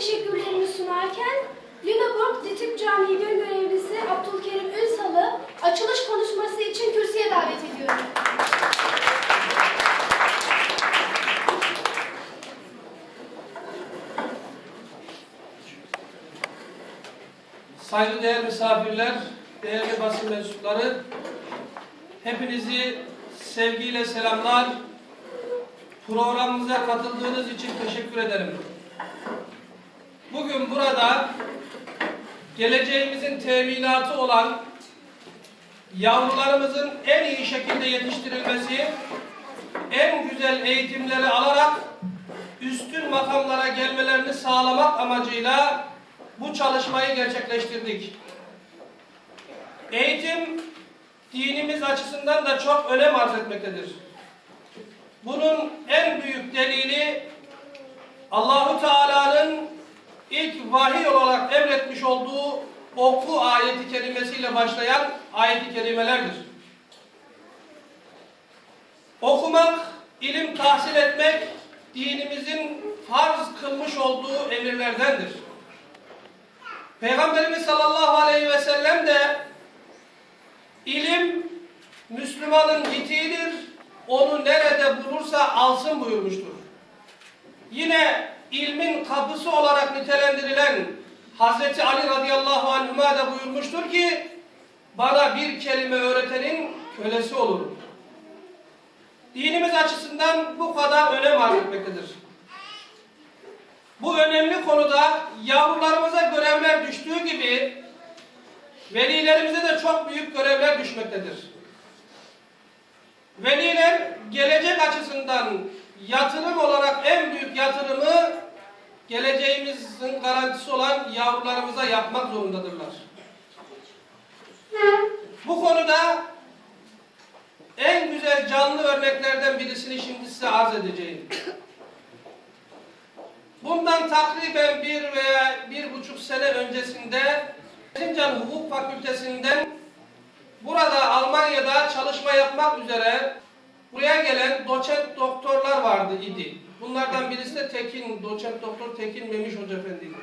teşekkürlerini sunarken Lüneburg Ditip Camii Gün Görevlisi Abdülkerim Ünsal'ı açılış konuşması için kürsüye davet ediyorum. Saygıdeğer misafirler, değerli basın mensupları, hepinizi sevgiyle selamlar. Programımıza katıldığınız için teşekkür ederim. Bugün burada geleceğimizin teminatı olan yavrularımızın en iyi şekilde yetiştirilmesi, en güzel eğitimleri alarak üstün makamlara gelmelerini sağlamak amacıyla bu çalışmayı gerçekleştirdik. Eğitim dinimiz açısından da çok önem arz etmektedir. Bunun en büyük delili Allahu Teala'nın ilk vahiy olarak emretmiş olduğu oku ayeti kerimesiyle başlayan ayeti kerimelerdir. Okumak, ilim tahsil etmek dinimizin farz kılmış olduğu emirlerdendir. Peygamberimiz sallallahu aleyhi ve sellem de ilim Müslümanın gitiğidir, onu nerede bulursa alsın buyurmuştur. Yine ilmin kapısı olarak nitelendirilen Hazreti Ali radıyallahu anhuma da buyurmuştur ki bana bir kelime öğretenin kölesi olurum. Dinimiz açısından bu kadar önem arz etmektedir. Bu önemli konuda yavrularımıza görevler düştüğü gibi velilerimize de çok büyük görevler düşmektedir. Veliler gelecek açısından yatırım olarak en büyük yatırımı geleceğimizin garantisi olan yavrularımıza yapmak zorundadırlar. Bu konuda en güzel canlı örneklerden birisini şimdi size arz edeceğim. Bundan takriben bir veya bir buçuk sene öncesinde Erzincan Hukuk Fakültesinden burada Almanya'da çalışma yapmak üzere buraya gelen doçent doktorlar vardı idi. Bunlardan birisi de Tekin, doçent doktor Tekin Memiş Hoca Efendi'ydi.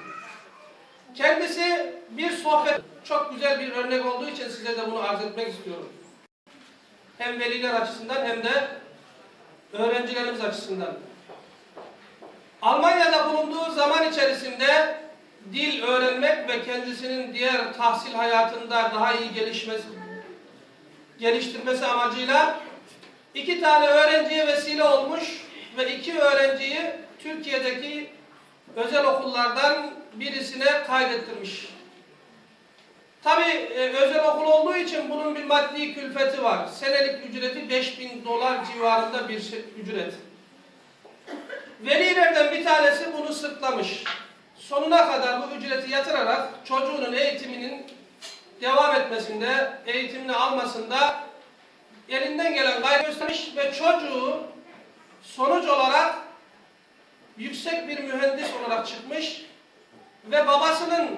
Kendisi bir sohbet, çok güzel bir örnek olduğu için size de bunu arz etmek istiyorum. Hem veliler açısından hem de öğrencilerimiz açısından. Almanya'da bulunduğu zaman içerisinde dil öğrenmek ve kendisinin diğer tahsil hayatında daha iyi gelişmesi, geliştirmesi amacıyla iki tane öğrenciye vesile olmuş ve iki öğrenciyi Türkiye'deki özel okullardan birisine kaydettirmiş. Tabi özel okul olduğu için bunun bir maddi külfeti var. Senelik ücreti 5000 dolar civarında bir ücret. Velilerden bir tanesi bunu sırtlamış. Sonuna kadar bu ücreti yatırarak çocuğunun eğitiminin devam etmesinde, eğitimini almasında elinden gelen gayret göstermiş ve çocuğu sonuç olarak yüksek bir mühendis olarak çıkmış ve babasının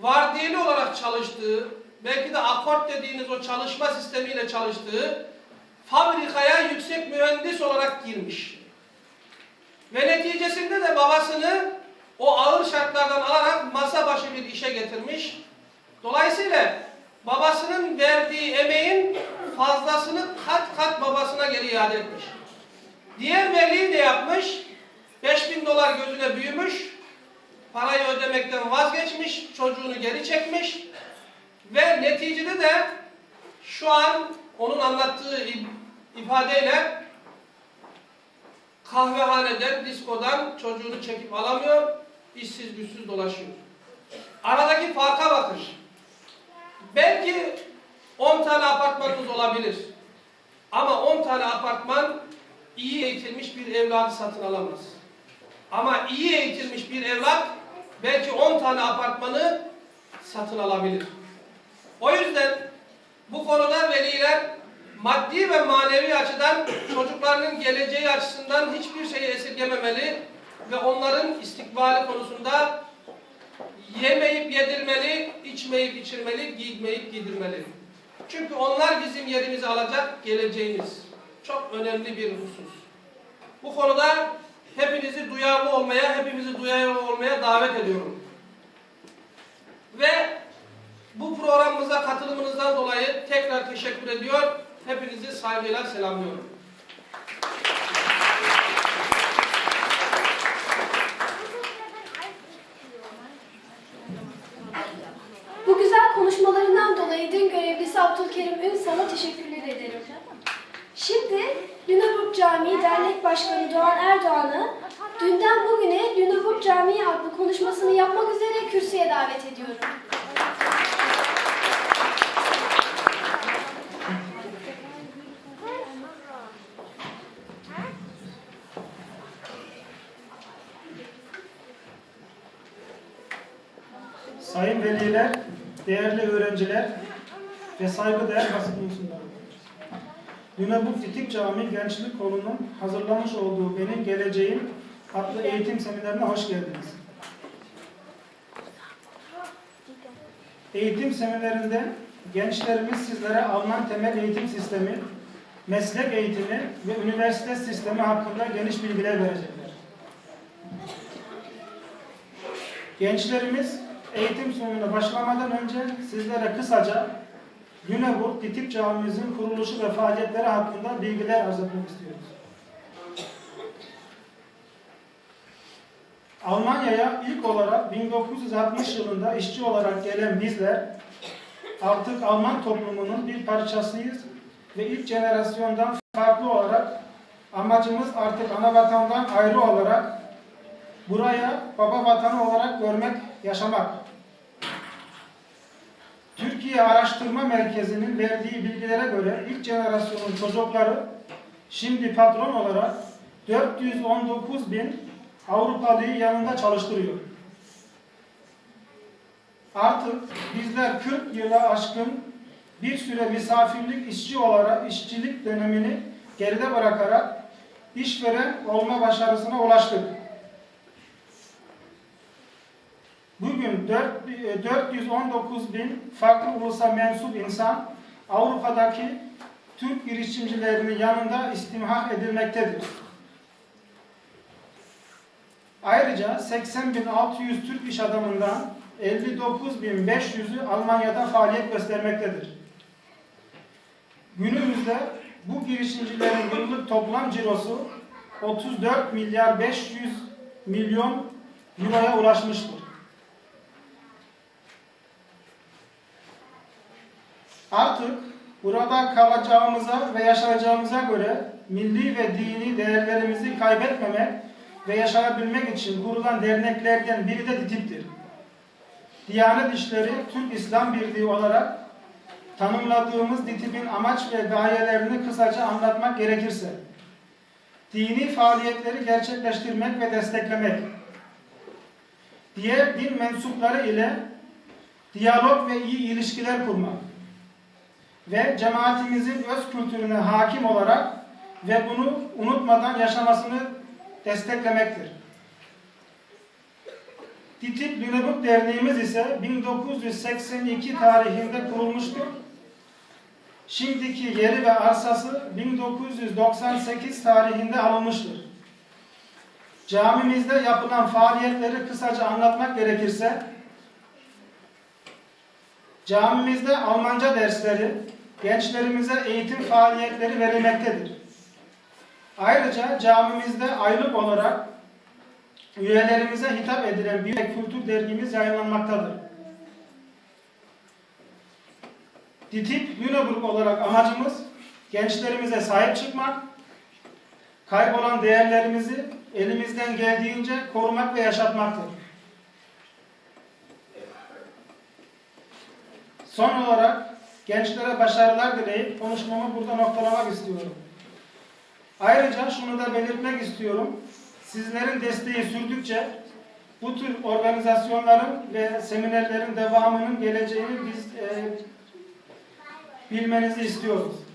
vardiyeli olarak çalıştığı, belki de akort dediğiniz o çalışma sistemiyle çalıştığı fabrikaya yüksek mühendis olarak girmiş. Ve neticesinde de babasını o ağır şartlardan alarak masa başı bir işe getirmiş. Dolayısıyla babasının verdiği emeğin fazlasını kat kat babasına geri iade etmiş. Diğer veli de yapmış. 5000 dolar gözüne büyümüş. Parayı ödemekten vazgeçmiş. Çocuğunu geri çekmiş. Ve neticede de şu an onun anlattığı ifadeyle kahvehaneden, diskodan çocuğunu çekip alamıyor, işsiz güçsüz dolaşıyor. Aradaki farka bakın. Belki 10 tane apartmanınız olabilir. Ama 10 tane apartman iyi eğitilmiş bir evladı satın alamaz. Ama iyi eğitilmiş bir evlat belki 10 tane apartmanı satın alabilir. O yüzden bu konuda veliler maddi ve manevi açıdan çocuklarının geleceği açısından hiçbir şeyi esirgememeli ve onların istikbali konusunda yemeyip yedirmeli, içmeyip içirmeli, giymeyip giydirmeli. Çünkü onlar bizim yerimizi alacak geleceğimiz. Çok önemli bir husus. Bu konuda hepinizi duyarlı olmaya, hepimizi duyarlı olmaya davet ediyorum. Ve bu programımıza katılımınızdan dolayı tekrar teşekkür ediyor. Hepinizi saygıyla selamlıyorum. Bu güzel konuşmalarından dolayı dün görevlisi Abdülkerim Ünsal'a teşekkürler ederim. Şimdi Lüneburg Camii Dernek Başkanı Doğan Erdoğan'ı dünden bugüne Lüneburg Camii adlı konuşmasını yapmak üzere kürsüye davet ediyorum. Sayın veliler, değerli öğrenciler ve saygıdeğer basın mensupları. Lüneburg Fitik Camii Gençlik Kolu'nun hazırlamış olduğu Benim Geleceğim adlı eğitim seminerine hoş geldiniz. Eğitim seminerinde gençlerimiz sizlere Alman temel eğitim sistemi, meslek eğitimi ve üniversite sistemi hakkında geniş bilgiler verecekler. Gençlerimiz eğitim sonuna başlamadan önce sizlere kısaca Lüneburg Ditik Camimizin kuruluşu ve faaliyetleri hakkında bilgiler arz etmek istiyoruz. Almanya'ya ilk olarak 1960 yılında işçi olarak gelen bizler artık Alman toplumunun bir parçasıyız ve ilk jenerasyondan farklı olarak amacımız artık ana vatandan ayrı olarak buraya baba vatanı olarak görmek, yaşamak. Türkiye Araştırma Merkezi'nin verdiği bilgilere göre ilk jenerasyonun çocukları şimdi patron olarak 419 bin Avrupalıyı yanında çalıştırıyor. Artık bizler 40 yıla aşkın bir süre misafirlik işçi olarak işçilik dönemini geride bırakarak işveren olma başarısına ulaştık. Bugün 4, e, 419 bin farklı ulusa mensup insan Avrupa'daki Türk girişimcilerinin yanında istimhak edilmektedir. Ayrıca 80.600 Türk iş adamından 59.500'ü Almanya'da faaliyet göstermektedir. Günümüzde bu girişimcilerin yıllık toplam cirosu 34 milyar 500 milyon euroya ulaşmıştır. Artık burada kalacağımıza ve yaşayacağımıza göre milli ve dini değerlerimizi kaybetmemek ve yaşayabilmek için kurulan derneklerden biri de DİTİB'dir. Diyanet İşleri Türk İslam Birliği olarak tanımladığımız DİTİB'in amaç ve gayelerini kısaca anlatmak gerekirse, dini faaliyetleri gerçekleştirmek ve desteklemek, diğer din mensupları ile diyalog ve iyi ilişkiler kurmak, ve cemaatimizin öz kültürüne hakim olarak ve bunu unutmadan yaşamasını desteklemektir. DİTİB Lüneburg Derneğimiz ise 1982 tarihinde kurulmuştur. Şimdiki yeri ve arsası 1998 tarihinde alınmıştır. Camimizde yapılan faaliyetleri kısaca anlatmak gerekirse, camimizde Almanca dersleri, gençlerimize eğitim faaliyetleri verilmektedir. Ayrıca camimizde aylık olarak üyelerimize hitap edilen bir kültür dergimiz yayınlanmaktadır. DİTİB Lüneburg olarak amacımız gençlerimize sahip çıkmak, kaybolan değerlerimizi elimizden geldiğince korumak ve yaşatmaktır. Son olarak gençlere başarılar dileyip konuşmamı burada noktalamak istiyorum. Ayrıca şunu da belirtmek istiyorum. Sizlerin desteği sürdükçe bu tür organizasyonların ve seminerlerin devamının geleceğini biz e, bilmenizi istiyoruz.